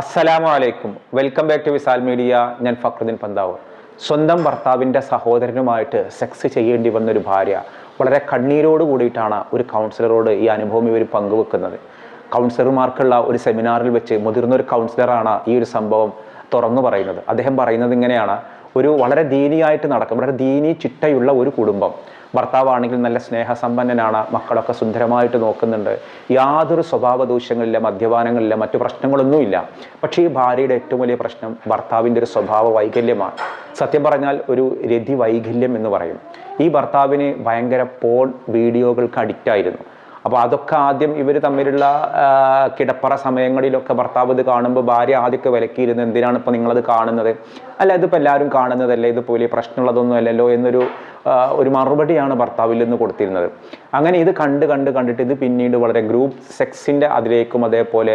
അസ്സലാമു അലൈക്കും welcome back to Visal media. ഞാൻ ഫക്രുദ്ദീൻ പന്താവ് സ്വന്തം ഭർത്താവിന്റെ സഹോദരനുമായിട്ട് സെക്സ് ചെയ്യേണ്ടി വന്നൊരു ഭാര്യ വളരെ കണ്ണീരോട് കൂടിയിട്ടാണ് ഒരു കൗൺസിലറോട് ഈ അനുഭവം ഇവർ പങ്കുവെക്കുന്നത്. കൗൺസിലർമാർക്കുള്ള ഒരു സെമിനാറിൽ വെച്ച് മുതിർന്ന ഒരു കൗൺസിലറാണ് ഈ ഒരു സംഭവം തുറന്നു പറയുന്നത്. അദ്ദേഹം പറയുന്നത് ഇങ്ങനെയാണ്. ഒരു വളരെ ദീനിയായിട്ട് നടക്കും വളരെ ദീനി ചിട്ടയുള്ള ഒരു കുടുംബം. ഭർത്താവാണെങ്കിൽ നല്ല സ്നേഹസമ്പന്നനാണ് മക്കളൊക്കെ സുന്ദരമായിട്ട് നോക്കുന്നുണ്ട്. യാതൊരു സ്വഭാവ ദൂഷ്യങ്ങളില്ല മദ്യപാനങ്ങളില്ല മറ്റു പ്രശ്നങ്ങളൊന്നുമില്ല. പക്ഷേ ഈ ഭാര്യയുടെ ഏറ്റവും വലിയ പ്രശ്നം ഭർത്താവിന്റെ ഒരു സ്വഭാവ വൈകല്യമാണ്. സത്യം പറഞ്ഞാൽ ഒരു രതി വൈകല്യം എന്ന് പറയും. ഈ ഭർത്താവിന് ഭയങ്കര പോൺ വീഡിയോകൾക്ക് അഡിക്റ്റ് ആയിരുന്നു. അപ്പോൾ അതൊക്കെ ആദ്യം ഇവർ തമ്മിലുള്ള കിടപ്പറ സമയങ്ങളിലൊക്കെ ഭർത്താവ് ഇത് കാണുമ്പോൾ ഭാര്യ ആദ്യമൊക്കെ വിലക്കിയിരുന്നു. എന്തിനാണ് ഇപ്പോൾ നിങ്ങളത് കാണുന്നത്? അല്ല ഇതിപ്പോൾ എല്ലാവരും കാണുന്നതല്ലേ? ഇത് വലിയ പ്രശ്നമുള്ളതൊന്നും അല്ലല്ലോ എന്നൊരു ഒരു മറുപടിയാണ് ഭർത്താവിൽ നിന്ന് കൊടുത്തിരുന്നത്. അങ്ങനെ ഇത് കണ്ട് കണ്ട് കണ്ടിട്ട് ഇത് പിന്നീട് വളരെ ഗ്രൂപ്പ് സെക്സിന്റെ അതിലേക്കും അതേപോലെ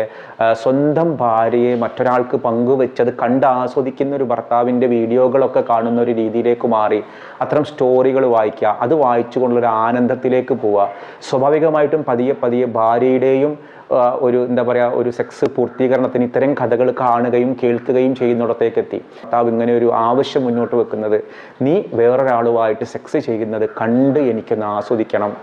സ്വന്തം ഭാര്യയെ മറ്റൊരാൾക്ക് പങ്കുവെച്ചത് കണ്ട് ആസ്വദിക്കുന്ന ഒരു ഭർത്താവിന്റെ വീഡിയോകളൊക്കെ കാണുന്ന ഒരു രീതിയിലേക്ക് മാറി. അത്തരം സ്റ്റോറികൾ വായിക്കുക. അത് വായിച്ചുകൊണ്ടുള്ളൊരു ആനന്ദത്തിലേക്ക് പോവുക. സ്വാഭാവികമായിട്ടും പതിയെ പതിയെ ഭാര്യയുടെയും ഒരു എന്താ പറയുക ഒരു സെക്സ് പൂർത്തീകരണത്തിന് ഇത്തരം കഥകൾ കാണുകയും കേൾക്കുകയും ചെയ്യുന്നിടത്തേക്ക് എത്തി. താവ് ഇങ്ങനെ ഒരു ആവശ്യം മുന്നോട്ട് വെക്കുന്നത് നീ വേറൊരാളുമായിട്ട് സെക്സ് ചെയ്യുന്നത് കണ്ട് എനിക്കൊന്ന് ആസ്വദിക്കണം.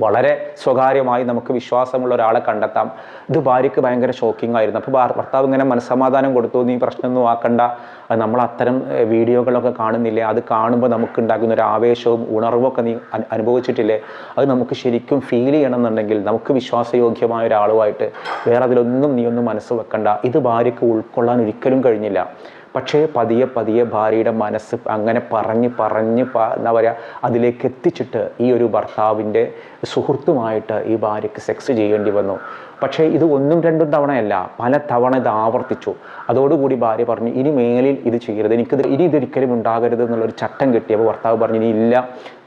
വളരെ സ്വകാര്യമായി നമുക്ക് വിശ്വാസമുള്ള ഒരാളെ കണ്ടെത്താം. ഇത് ഭാര്യയ്ക്ക് ഭയങ്കര ഷോക്കിംഗ് ആയിരുന്നു. അപ്പോൾ ഭർത്താവ് ഇങ്ങനെ മനസ്സമാധാനം കൊടുത്തു നീ പ്രശ്നമൊന്നും ആക്കണ്ട. നമ്മൾ അത്തരം വീഡിയോകളൊക്കെ കാണുന്നില്ലേ? അത് കാണുമ്പോൾ നമുക്ക് ഉണ്ടാകുന്ന ഒരു ആവേശവും ഉണർവൊക്കെ നീ അനു- അനുഭവിച്ചിട്ടില്ലേ? അത് നമുക്ക് ശരിക്കും ഫീൽ ചെയ്യണം എന്നുണ്ടെങ്കിൽ നമുക്ക് വിശ്വാസയോഗ്യമായ ഒരാളുമായിട്ട് വേറെ അതിലൊന്നും ഒന്നും മനസ്സ് വെക്കണ്ട. ഇത് ഭാര്യയ്ക്ക് ഉൾക്കൊള്ളാൻ ഒരിക്കലും കഴിഞ്ഞില്ല. പക്ഷേ പതിയെ പതിയെ ഭാര്യയുടെ മനസ്സ് അങ്ങനെ പറഞ്ഞ് പറഞ്ഞ് എന്താ പറയുക അതിലേക്ക് എത്തിച്ചിട്ട് ഈ ഒരു ഭർത്താവിന്റെ സുഹൃത്തുമായിട്ട് ഈ ഭാര്യയ്ക്ക് സെക്സ് ചെയ്യേണ്ടി വന്നു. പക്ഷേ ഇത് ഒന്നും രണ്ടും തവണയല്ല പല തവണ ഇത് ആവർത്തിച്ചു. അതോടുകൂടി ഭാര്യ പറഞ്ഞു ഇനി മേലിൽ ഇത് ചെയ്യരുത്. എനിക്കിത് ഇനി ഇതൊരിക്കലും ഉണ്ടാകരുത് എന്നുള്ളൊരു ചട്ടം കിട്ടിയപ്പോൾ ഭർത്താവ് പറഞ്ഞു ഇനി ഇല്ല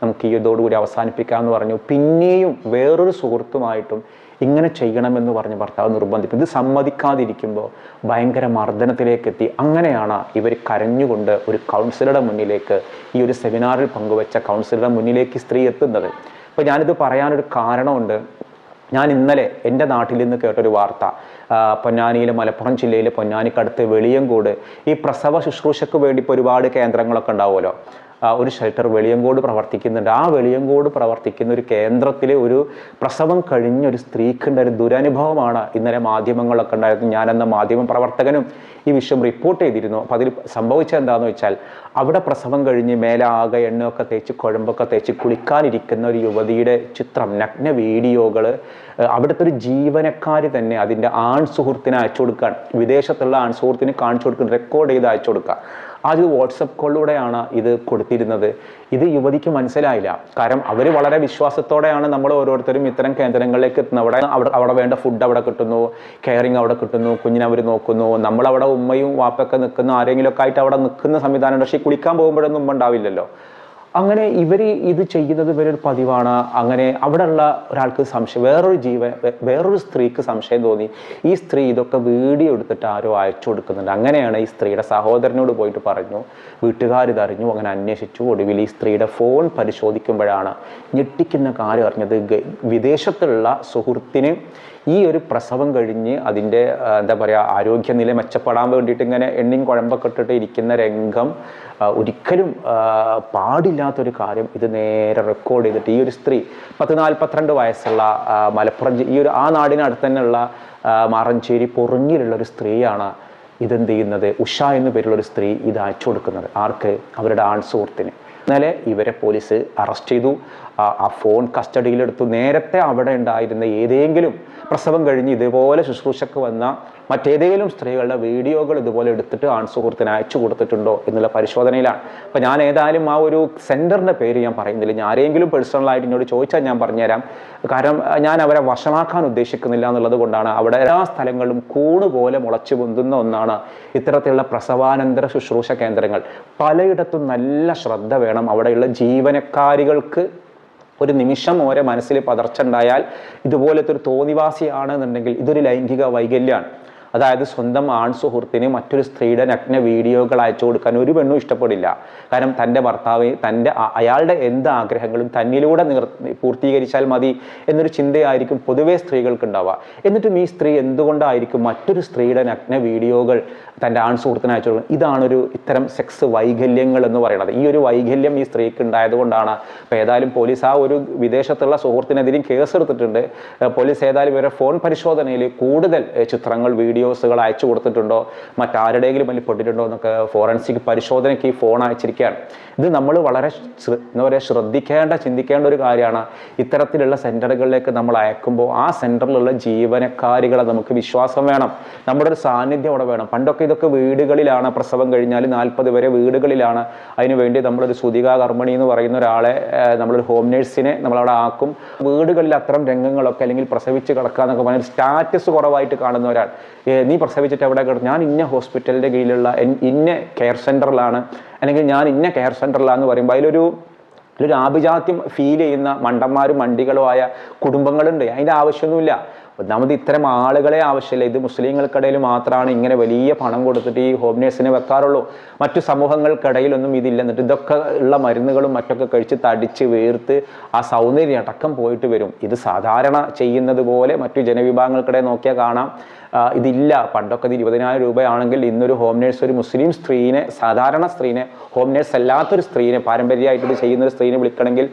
നമുക്ക് ഈ ഇതോടുകൂടി അവസാനിപ്പിക്കാമെന്ന് പറഞ്ഞു. പിന്നെയും വേറൊരു സുഹൃത്തുമായിട്ടും ഇങ്ങനെ ചെയ്യണമെന്ന് പറഞ്ഞ് ഭർത്താവ് നിർബന്ധിക്കും ഇത് സമ്മതിക്കാതിരിക്കുമ്പോൾ ഭയങ്കര മർദ്ദനത്തിലേക്ക് എത്തി അങ്ങനെയാണ് ഇവർ കരഞ്ഞുകൊണ്ട് ഒരു കൗൺസിലറുടെ മുന്നിലേക്ക് ഈ ഒരു സെമിനാറിൽ പങ്കുവെച്ച കൗൺസിലറുടെ മുന്നിലേക്ക് സ്ത്രീ എത്തുന്നത്. അപ്പോൾ ഞാനിത് പറയാനൊരു കാരണമുണ്ട്. ഞാൻ ഇന്നലെ എന്റെ നാട്ടിൽ നിന്ന് കേട്ടൊരു വാർത്ത. പൊന്നാനിയിലെ മലപ്പുറം ജില്ലയിലെ പൊന്നാനിക്കടുത്ത് വെളിയങ്കോട് ഈ പ്രസവ ശുശ്രൂഷയ്ക്ക് വേണ്ടി ഇപ്പോൾ ഒരുപാട് കേന്ദ്രങ്ങളൊക്കെ ഉണ്ടാവുമല്ലോ. ഒരു ഷെൽട്ടർ വെളിയങ്കോട് പ്രവർത്തിക്കുന്നുണ്ട്. ആ വെളിയങ്കോട് പ്രവർത്തിക്കുന്ന ഒരു കേന്ദ്രത്തിലെ ഒരു പ്രസവം കഴിഞ്ഞ ഒരു സ്ത്രീക്കുണ്ട. ഒരു ദുരനുഭവമാണ് ഇന്നലെ മാധ്യമങ്ങളൊക്കെ ഉണ്ടായിരുന്നു ഞാനെന്ന മാധ്യമ പ്രവർത്തകനും ഈ വിഷയം റിപ്പോർട്ട് ചെയ്തിരുന്നു. അപ്പോൾ അതിൽ സംഭവിച്ചത് എന്താണെന്ന് വെച്ചാൽ അവിടെ പ്രസവം കഴിഞ്ഞ് മേലെ ആകെ എണ്ണയൊക്കെ തേച്ച് കുഴമ്പൊക്കെ തേച്ച് കുളിക്കാനിരിക്കുന്ന ഒരു യുവതിയുടെ ചിത്രം നഗ്ന വീഡിയോകൾ അവിടുത്തെ ഒരു ജീവനക്കാരി തന്നെ അതിന്റെ ആൺ സുഹൃത്തിനെ അയച്ചു കൊടുക്കാൻ വിദേശത്തുള്ള ആൺ സുഹൃത്തിന് കാണിച്ചു കൊടുക്കാൻ റെക്കോർഡ് ചെയ്ത് അയച്ചു കൊടുക്കുക. അത് വാട്സപ്പ് കോളിലൂടെയാണ് ഇത് കൊടുത്തിരുന്നത്. ഇത് യുവതിക്ക് മനസ്സിലായില്ല. കാരണം അവർ വളരെ വിശ്വാസത്തോടെയാണ് നമ്മൾ ഓരോരുത്തരും ഇത്തരം കേന്ദ്രങ്ങളിലേക്ക് എത്തുന്നത്. അവിടെ അവിടെ അവിടെ വേണ്ട ഫുഡ് അവിടെ കിട്ടുന്നു കെയറിങ് അവിടെ കിട്ടുന്നു കുഞ്ഞിനെ അവർ നോക്കുന്നു. നമ്മളവിടെ ഉമ്മയും വാപ്പയൊക്കെ നിൽക്കുന്ന ആരെങ്കിലുമൊക്കെ ആയിട്ട് അവിടെ നിൽക്കുന്ന സംവിധാനം. പക്ഷേ കുളിക്കാൻ പോകുമ്പോഴൊന്നും ഉമ്മ ഉണ്ടാവില്ലല്ലോ. അങ്ങനെ ഇവർ ഇത് ചെയ്യുന്നത് ഒരു പതിവാണ്. അങ്ങനെ അവിടെയുള്ള ഒരാൾക്ക് സംശയം വേറൊരു ജീവ വേറൊരു സ്ത്രീക്ക് സംശയം തോന്നി. ഈ സ്ത്രീ ഇതൊക്കെ വീഡിയോ എടുത്തിട്ട് ആരോ അയച്ചു കൊടുക്കുന്നുണ്ട്. അങ്ങനെയാണ് ഈ സ്ത്രീയുടെ സഹോദരനോട് പോയിട്ട് പറഞ്ഞു വീട്ടുകാർ ഇതറിഞ്ഞു അങ്ങനെ അന്വേഷിച്ചു. ഒടുവിൽ ഈ സ്ത്രീയുടെ ഫോൺ പരിശോധിക്കുമ്പോഴാണ് ഞെട്ടിക്കുന്ന കാര്യം അറിഞ്ഞത്. വിദേശത്തുള്ള സുഹൃത്തിന് ഈ ഒരു പ്രസവം കഴിഞ്ഞ് അതിന്റെ എന്താ പറയുക ആരോഗ്യനില മെച്ചപ്പെടാൻ വേണ്ടിയിട്ട് ഇങ്ങനെ എണ്ണിയും കുഴമ്പൊക്കെ ഇട്ടിട്ട് ഇരിക്കുന്ന രംഗം ഒരിക്കലും പാടില്ലാത്തൊരു കാര്യം ഇത് നേരെ റെക്കോർഡ് ചെയ്തിട്ട് ഈ ഒരു സ്ത്രീ പത്ത് നാൽപ്പത്തിരണ്ട് വയസ്സുള്ള മലപ്പുറം ഈ ഒരു ആ നാടിനടുത്ത് തന്നെയുള്ള മാറഞ്ചേരി പൊറിഞ്ഞിലുള്ള ഒരു സ്ത്രീയാണ് ഇതെന്ത് ചെയ്യുന്നത്? ഉഷ എന്നു പേരുള്ള ഒരു സ്ത്രീ ഇത് അയച്ചു കൊടുക്കുന്നത്. ആർക്ക്? അവരുടെ ആൺ സുഹൃത്തിന് ഇന്നലെ ഇവരെ പോലീസ് അറസ്റ്റ് ചെയ്തു. ആ ഫോൺ കസ്റ്റഡിയിലെടുത്തു. നേരത്തെ അവിടെ ഉണ്ടായിരുന്ന ഏതെങ്കിലും പ്രസവം കഴിഞ്ഞ് ഇതുപോലെ ശുശ്രൂഷക്ക് വന്ന മറ്റേതെങ്കിലും സ്ത്രീകളുടെ വീഡിയോകൾ ഇതുപോലെ എടുത്തിട്ട് ആൺ സുഹൃത്തിന് അയച്ചു കൊടുത്തിട്ടുണ്ടോ എന്നുള്ള പരിശോധനയിലാണ്. അപ്പം ഞാൻ ഏതായാലും ആ ഒരു സെന്ററിന്റെ പേര് ഞാൻ പറയുന്നില്ല. ഞാൻ ആരെങ്കിലും പേഴ്സണലായിട്ട് എന്നോട് ചോദിച്ചാൽ ഞാൻ പറഞ്ഞുതരാം. കാരണം ഞാൻ അവരെ വഷളാക്കാൻ ഉദ്ദേശിക്കുന്നില്ല എന്നുള്ളത് കൊണ്ടാണ്. അവിടെ എല്ലാ സ്ഥലങ്ങളും കൂണ് പോലെ മുളച്ചു പൊന്തുന്ന ഒന്നാണ് ഇത്തരത്തിലുള്ള പ്രസവാനന്തര ശുശ്രൂഷ കേന്ദ്രങ്ങൾ. പലയിടത്തും നല്ല ശ്രദ്ധ വേണം. അവിടെയുള്ള ജീവനക്കാരികൾക്ക് ഒരു നിമിഷം ഓരോ മനസ്സിൽ പതർച്ച ഉണ്ടായാൽ ഇതുപോലത്തെ ഒരു തോന്നിവാസിയാണെന്നുണ്ടെങ്കിൽ ഇതൊരു ലൈംഗിക വൈകല്യമാണ് അതായത് സ്വന്തം ആൺ സുഹൃത്തിന് മറ്റൊരു സ്ത്രീയുടെ നഗ്ന വീഡിയോകൾ അയച്ചു കൊടുക്കാൻ ഒരു പെണ്ണും ഇഷ്ടപ്പെടില്ല. കാരണം തന്റെ ഭർത്താവ് തന്റെ അയാളുടെ എന്ത് ആഗ്രഹങ്ങളും തന്നിലൂടെ നിർ പൂർത്തീകരിച്ചാൽ മതി എന്നൊരു ചിന്തയായിരിക്കും പൊതുവേ സ്ത്രീകൾക്ക് ഉണ്ടാവുക എന്നിട്ടും ഈ സ്ത്രീ എന്തുകൊണ്ടായിരിക്കും മറ്റൊരു സ്ത്രീയുടെ നഗ്ന വീഡിയോകൾ തന്റെ ആൺ സുഹൃത്തിന് അയച്ചു കൊടുക്കുന്നത്? ഇതാണൊരു ഇത്തരം സെക്സ് വൈകല്യങ്ങൾ എന്ന് പറയുന്നത്. ഈ ഒരു വൈകല്യം ഈ സ്ത്രീക്ക് ഉണ്ടായതുകൊണ്ടാണ് ഇപ്പോൾ ഏതായാലും പോലീസ് ആ ഒരു വിദേശത്തുള്ള സുഹൃത്തിനെതിരെയും കേസ് എടുത്തിട്ടുണ്ട് പോലീസ് ഏതായാലും ഇവരെ ഫോൺ പരിശോധനയിൽ കൂടുതൽ ചിത്രങ്ങൾ ചിത്രങ്ങൾ വീഡിയോസുകൾ അയച്ചു കൊടുത്തിട്ടുണ്ടോ? മറ്റാരുടെയെങ്കിലും അതിൽ പെട്ടിട്ടുണ്ടോ എന്നൊക്കെ ഫോറൻസിക് പരിശോധനയ്ക്ക് ഈ ഫോൺ അയച്ചിരിക്കുകയാണ്. ഇത് നമ്മൾ വളരെ എന്താ പറയുക ശ്രദ്ധിക്കേണ്ട ചിന്തിക്കേണ്ട ഒരു കാര്യമാണ്. ഇത്തരത്തിലുള്ള സെന്ററുകളിലേക്ക് നമ്മൾ അയക്കുമ്പോൾ ആ സെന്ററിലുള്ള ജീവനക്കാരികളെ നമുക്ക് വിശ്വാസം വേണം. നമ്മുടെ ഒരു സാന്നിധ്യം അവിടെ വേണം. പണ്ടൊക്കെ ഇതൊക്കെ വീടുകളിലാണ് പ്രസവം കഴിഞ്ഞാൽ നാൽപ്പത് വരെ വീടുകളിലാണ്. അതിനുവേണ്ടി നമ്മളൊരു സുതികാ കർമ്മണി എന്ന് പറയുന്ന ഒരാളെ നമ്മളൊരു ഹോം നേഴ്സിനെ നമ്മളവിടെ ആക്കും. വീടുകളിൽ അത്തരം രംഗങ്ങളൊക്കെ അല്ലെങ്കിൽ പ്രസവിച്ച് കിടക്കുക എന്നൊക്കെ പറഞ്ഞാൽ സ്റ്റാറ്റസ് കുറവായിട്ട് കാണുന്ന ഒരാൾ നീ പ്രസവിച്ചിട്ട് എവിടെ കിടന്നു? ഞാൻ ഇന്ന ഹോസ്പിറ്റലിന്റെ കീഴിലുള്ള ഇന്ന കെയർ സെന്ററിലാണ് അല്ലെങ്കിൽ ഞാൻ ഇന്ന കെയർ സെന്ററിലാണെന്ന് പറയുമ്പോൾ അതിലൊരു ഒരു ആഭിജാത്യം ഫീൽ ചെയ്യുന്ന മണ്ടന്മാരും മണ്ടികളുമായ കുടുംബങ്ങളുണ്ട്. അതിന്റെ ആവശ്യമൊന്നുമില്ല. ഒന്നാമത് ഇത്തരം ആളുകളെ ആവശ്യമില്ല. ഇത് മുസ്ലിങ്ങൾക്കിടയിൽ മാത്രമാണ് ഇങ്ങനെ വലിയ പണം കൊടുത്തിട്ട് ഈ ഹോം നേഴ്സിനെ വെക്കാറുള്ളൂ. മറ്റു സമൂഹങ്ങൾക്കിടയിലൊന്നും ഇതില്ല എന്നിട്ട് ഇതൊക്കെ ഉള്ള മരുന്നുകളും മറ്റൊക്കെ കഴിച്ച് തടിച്ച് വീർത്ത് ആ സൗന്ദര്യം അടക്കം പോയിട്ട് വരും. ഇത് സാധാരണ ചെയ്യുന്നത് പോലെ മറ്റു ജനവിഭാഗങ്ങൾക്കിടെ നോക്കിയാൽ കാണാം. ഇതില്ല. പണ്ടൊക്കെ ഇത് ഇരുപതിനായിരം രൂപയാണെങ്കിൽ ഇന്നൊരു ഹോം നേഴ്സ് ഒരു മുസ്ലിം സ്ത്രീനെ സാധാരണ സ്ത്രീനെ ഹോം നേഴ്സ് അല്ലാത്തൊരു സ്ത്രീനെ പാരമ്പര്യമായിട്ട് ഇത് ചെയ്യുന്ന ഒരു സ്ത്രീനെ വിളിക്കണമെങ്കിൽ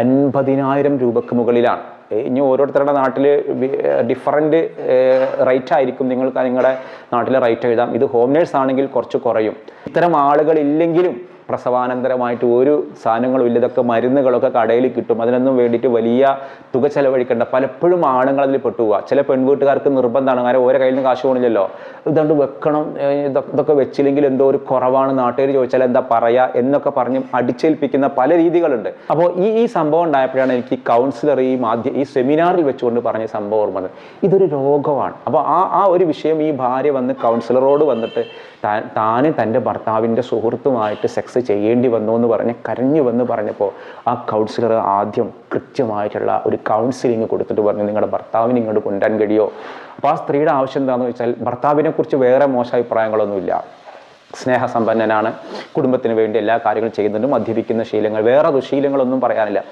അൻപതിനായിരം രൂപക്ക് മുകളിലാണ്. ഇനി ഓരോരുത്തരുടെ നാട്ടിൽ ഡിഫറന്റ് റേറ്റ് ആയിരിക്കും നിങ്ങൾക്ക് നിങ്ങളുടെ നാട്ടിലെ റേറ്റ് എഴുതാം. ഇത് ഹോം നേഴ്സ് ആണെങ്കിൽ കുറച്ച് കുറയും. ഇത്തരം ആളുകൾ ഇല്ലെങ്കിലും പ്രസവാനന്തരമായിട്ട് ഒരു സാധനങ്ങളും ഇല്ല. ഇതൊക്കെ മരുന്നുകളൊക്കെ കടയിൽ കിട്ടും. അതിനൊന്നും വേണ്ടിയിട്ട് വലിയ തുക ചെലവഴിക്കേണ്ട. പലപ്പോഴും ആണുങ്ങൾ അതിൽ പെട്ടുപോവുക ചില പെൺവീട്ടുകാർക്ക് നിർബന്ധമാണ്. കാരണം ഓരോ കയ്യിൽ നിന്ന് കാശ് പോകണില്ലല്ലോ ഇതുകൊണ്ട് വെക്കണം. ഇതൊക്കെ വെച്ചില്ലെങ്കിൽ എന്തോ ഒരു കുറവാണ് നാട്ടുകാർ ചോദിച്ചാൽ എന്താ പറയുക എന്നൊക്കെ പറഞ്ഞ് അടിച്ചേൽപ്പിക്കുന്ന പല രീതികളുണ്ട്. അപ്പോൾ ഈ ഈ സംഭവം ഉണ്ടായപ്പോഴാണ് എനിക്ക് കൗൺസിലർ ഈ മാധ്യ ഈ സെമിനാറിൽ വെച്ചുകൊണ്ട് പറഞ്ഞ സംഭവം ഓർമ്മ ഇതൊരു രോഗമാണ്. അപ്പോൾ ആ ആ ഒരു വിഷയം ഈ ഭാര്യ വന്ന് കൗൺസിലറോട് വന്നിട്ട് താൻ തന്റെ തന്റെ ഭർത്താവിന്റെ സുഹൃത്തുമായിട്ട് സെക്സ് ചെയ്യേണ്ടി വന്നു എന്ന് പറഞ്ഞ് കരഞ്ഞു വന്ന് പറഞ്ഞപ്പോൾ ആ കൗൺസിലർ ആദ്യം കൃത്യമായിട്ടുള്ള ഒരു കൗൺസിലിംഗ് കൊടുത്തിട്ട് പറഞ്ഞു നിങ്ങളുടെ ഭർത്താവിനെ ഇങ്ങോട്ട് കൊണ്ടുവരാൻ കഴിയോ? അപ്പോൾ ആ സ്ത്രീയുടെ ആവശ്യം എന്താണെന്ന് വെച്ചാൽ ഭർത്താവിനെക്കുറിച്ച് വേറെ മോശ അഭിപ്രായങ്ങളൊന്നുമില്ല. സ്നേഹസമ്പന്നനാണ്. കുടുംബത്തിന് വേണ്ടി എല്ലാ കാര്യങ്ങളും ചെയ്യുന്നുണ്ട് മദ്യപിക്കുന്ന ശീലങ്ങൾ. വേറെ ദുശീലങ്ങളൊന്നും പറയാനില്ല.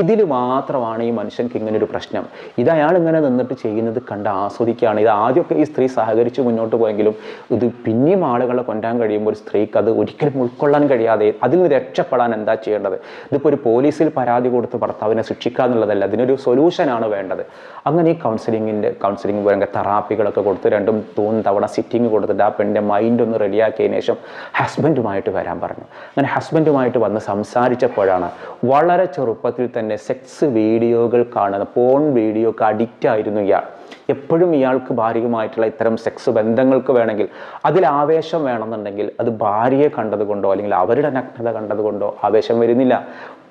ഇതിൽ മാത്രമാണ് ഈ മനുഷ്യൻക്ക് ഇങ്ങനെ ഒരു പ്രശ്നം. ഇത് അയാൾ ഇങ്ങനെ നിന്നിട്ട് ചെയ്യുന്നത് കണ്ട് ആസ്വദിക്കുകയാണ്. ഇത് ആദ്യമൊക്കെ ഈ സ്ത്രീ സഹകരിച്ച് മുന്നോട്ട് പോയെങ്കിലും ഇത് പിന്നെയും ആളുകളെ കൊണ്ടാൻ കഴിയുമ്പോൾ ഒരു സ്ത്രീക്ക് അത് ഒരിക്കലും ഉൾക്കൊള്ളാൻ കഴിയാതെ അതിൽ നിന്ന് രക്ഷപ്പെടാൻ എന്താ ചെയ്യേണ്ടത്? ഇതിപ്പോൾ ഒരു പോലീസിൽ പരാതി കൊടുത്ത് ഭർത്താവിനെ ശിക്ഷിക്കുക എന്നുള്ളതല്ല. അതിനൊരു സൊല്യൂഷനാണ് വേണ്ടത്. അങ്ങനെ ഈ കൗൺസിലിങ്ങിന്റെ കൗൺസിലിംഗ് പോലെ തെറാപ്പികളൊക്കെ കൊടുത്ത് രണ്ടും മൂന്ന് തവണ സിറ്റിംഗ് കൊടുത്തിട്ട് ആ പെണ്ണിന്റെ മൈൻഡ് ഒന്ന് റെഡിയാക്കിയതിന് ശേഷം ഹസ്ബൻഡുമായിട്ട് വരാൻ പറഞ്ഞു. അങ്ങനെ ഹസ്ബൻഡുമായിട്ട് വന്ന് സംസാരിച്ചപ്പോഴാണ് വളരെ ചെറുപ്പത്തിൽ തന്നെ സെക്സ് വീഡിയോകൾ കാണുന്ന പോൺ വീഡിയോക്ക് അഡിക്റ്റ് ആയിരുന്നു ഇയാൾ. എപ്പോഴും ഇയാൾക്ക് ഭാര്യയുമായിട്ടുള്ള ഇത്തരം സെക്സ് ബന്ധങ്ങൾക്ക് വേണമെങ്കിൽ അതിൽ ആവേശം വേണമെന്നുണ്ടെങ്കിൽ അത് ഭാര്യയെ കണ്ടതുകൊണ്ടോ അല്ലെങ്കിൽ അവരുടെ നഗ്നത കണ്ടതുകൊണ്ടോ ആവേശം വരുന്നില്ല.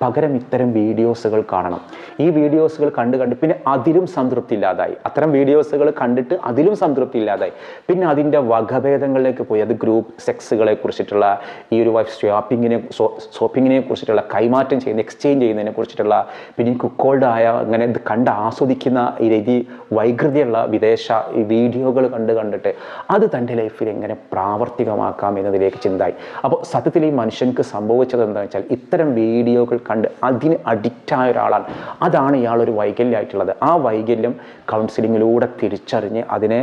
പകരം ഇത്തരം വീഡിയോസുകൾ കാണണം. ഈ വീഡിയോസുകൾ കണ്ട് കണ്ട് പിന്നെ അതിലും സംതൃപ്തി ഇല്ലാതായി. അത്തരം വീഡിയോസുകൾ കണ്ടിട്ട് അതിലും സംതൃപ്തി ഇല്ലാതായി. പിന്നെ അതിന്റെ വകഭേദങ്ങളിലേക്ക് പോയി. അത് ഗ്രൂപ്പ് സെക്സുകളെ കുറിച്ചിട്ടുള്ള ഈ ഒരു വൈഫ് ഷോപ്പിങ്ങിനെ ഷോപ്പിങ്ങിനെ കുറിച്ചിട്ടുള്ള കൈമാറ്റം ചെയ്യുന്ന എക്സ്ചേഞ്ച് ചെയ്യുന്നതിനെ കുറിച്ചിട്ടുള്ള പിന്നെ കുക്കോൾഡായ അങ്ങനെ ഇത് കണ്ട് ആസ്വദിക്കുന്ന രീതി വൈകൃതിയുള്ള വിദേശ വീഡിയോകൾ കണ്ട് കണ്ടിട്ട് അത് തന്റെ ലൈഫിൽ എങ്ങനെ പ്രാവർത്തികമാക്കാം എന്നതിലേക്ക് ചിന്തായി. അപ്പോൾ സത്യത്തിൽ ഈ മനുഷ്യൻക്ക് സംഭവിച്ചത് എന്താണെന്ന് വെച്ചാൽ ഇത്തരം വീഡിയോകൾ കണ്ട് അതിന് അഡിക്റ്റായ ഒരാളാണ്. അതാണ് ഇയാളൊരു വൈകല്യമായിട്ടുള്ളത് ആ വൈകല്യം കൗൺസിലിങ്ങിലൂടെ തിരിച്ചറിഞ്ഞ് അതിനെ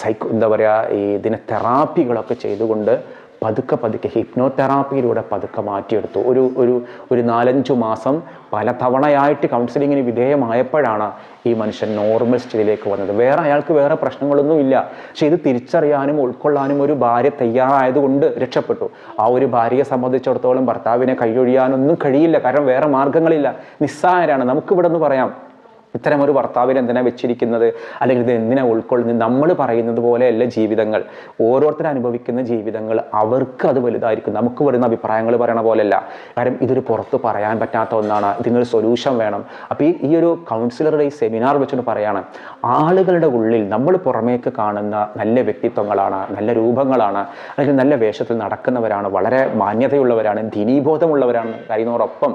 സൈക്കോ എന്താ പറയുക ഈ ഇതിനെ തെറാപ്പികളൊക്കെ ചെയ്തുകൊണ്ട് പതുക്കെ പതുക്കെ ഹിപ്നോതെറാപ്പിയിലൂടെ പതുക്കെ മാറ്റിയെടുത്തു. ഒരു ഒരു ഒരു നാലഞ്ച് മാസം പല തവണയായിട്ട് കൗൺസിലിങ്ങിന് വിധേയമായപ്പോഴാണ് ഈ മനുഷ്യൻ നോർമൽ സ്റ്റേജിലേക്ക് വന്നത്. വേറെ അയാൾക്ക് വേറെ പ്രശ്നങ്ങളൊന്നുമില്ല പക്ഷെ ഇത് തിരിച്ചറിയാനും ഉൾക്കൊള്ളാനും ഒരു ഭാര്യ തയ്യാറായതുകൊണ്ട് രക്ഷപ്പെട്ടു. ആ ഒരു ഭാര്യയെ സംബന്ധിച്ചിടത്തോളം ഭർത്താവിനെ കൈയൊഴിയാനൊന്നും കഴിയില്ല. കാരണം വേറെ മാർഗങ്ങളില്ല നിസ്സാരാണ് നമുക്കിവിടെ നിന്ന് പറയാം. ഇത്തരം ഒരു ഭർത്താവിനെ എന്തിനാ വെച്ചിരിക്കുന്നത്? അല്ലെങ്കിൽ ഇത് എന്തിനാ ഉൾക്കൊള്ളുന്നത്? നമ്മൾ പറയുന്നത് പോലെയല്ല ജീവിതങ്ങൾ. ഓരോരുത്തർ അനുഭവിക്കുന്ന ജീവിതങ്ങൾ അവർക്ക് അത് വലുതായിരിക്കും. നമുക്ക് വരുന്ന അഭിപ്രായങ്ങൾ പറയണ പോലെയല്ല. കാരണം ഇതൊരു പുറത്ത് പറയാൻ പറ്റാത്ത ഒന്നാണ്. ഇതിനൊരു സൊല്യൂഷൻ വേണം. അപ്പോൾ ഈ ഈ ഒരു കൗൺസിലറുടെ ഈ സെമിനാർ വെച്ചുകൊണ്ട് പറയാണ്. ആളുകളുടെ ഉള്ളിൽ നമ്മൾ പുറമേക്ക് കാണുന്ന നല്ല വ്യക്തിത്വങ്ങളാണ് നല്ല രൂപങ്ങളാണ് അല്ലെങ്കിൽ നല്ല വേഷത്തിൽ നടക്കുന്നവരാണ് വളരെ മാന്യതയുള്ളവരാണ് ദിനീബോധമുള്ളവരാണ് കാര്യങ്ങളോടൊപ്പം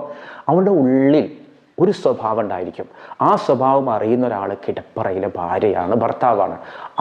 അവരുടെ ഉള്ളിൽ ഒരു സ്വഭാവം ഉണ്ടായിരിക്കും. ആ സ്വഭാവം അറിയുന്ന ഒരാൾ കിടപ്പറയിലെ ഭാര്യയാണ് ഭർത്താവാണ്.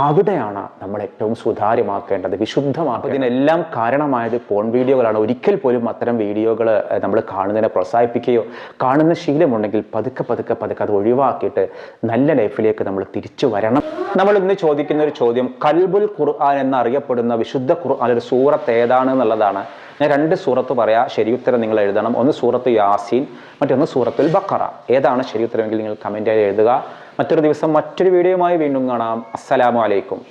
അവിടെയാണ് നമ്മൾ ഏറ്റവും സുതാര്യമാക്കേണ്ടത് വിശുദ്ധമാക്കുക ഇതിനെല്ലാം കാരണമായത് ഫോൺ വീഡിയോകളാണ് ഒരിക്കൽ പോലും അത്തരം വീഡിയോകൾ നമ്മൾ കാണുന്നതിനെ പ്രോത്സാഹിപ്പിക്കുകയോ കാണുന്ന ശീലമുണ്ടെങ്കിൽ പതുക്കെ പതുക്കെ പതുക്കെ അത് ഒഴിവാക്കിയിട്ട് നല്ല ലൈഫിലേക്ക് നമ്മൾ തിരിച്ചു വരണം. നമ്മൾ ഇന്ന് ചോദിക്കുന്ന ഒരു ചോദ്യം കൽബുൽ ഖുർആൻ എന്നറിയപ്പെടുന്ന വിശുദ്ധ ഖുർആൻ ഒരു സൂറത്ത് ഏതാണ് എന്നുള്ളതാണ്. ഞാൻ രണ്ട് സൂറത്ത് പറയാം. ശരിയുത്തരം നിങ്ങൾ എഴുതണം. ഒന്ന് സൂറത്ത് യാസീൻ മറ്റൊന്ന് സൂറത്തുൽ ബക്കറ ഏതാണ് ശരിയുത്തരമെങ്കിൽ നിങ്ങൾ കമന്റായി എഴുതുക. മറ്റൊരു ദിവസം മറ്റൊരു വീഡിയോയുമായി വീണ്ടും കാണാം. അസ്സലാമു അലൈക്കും.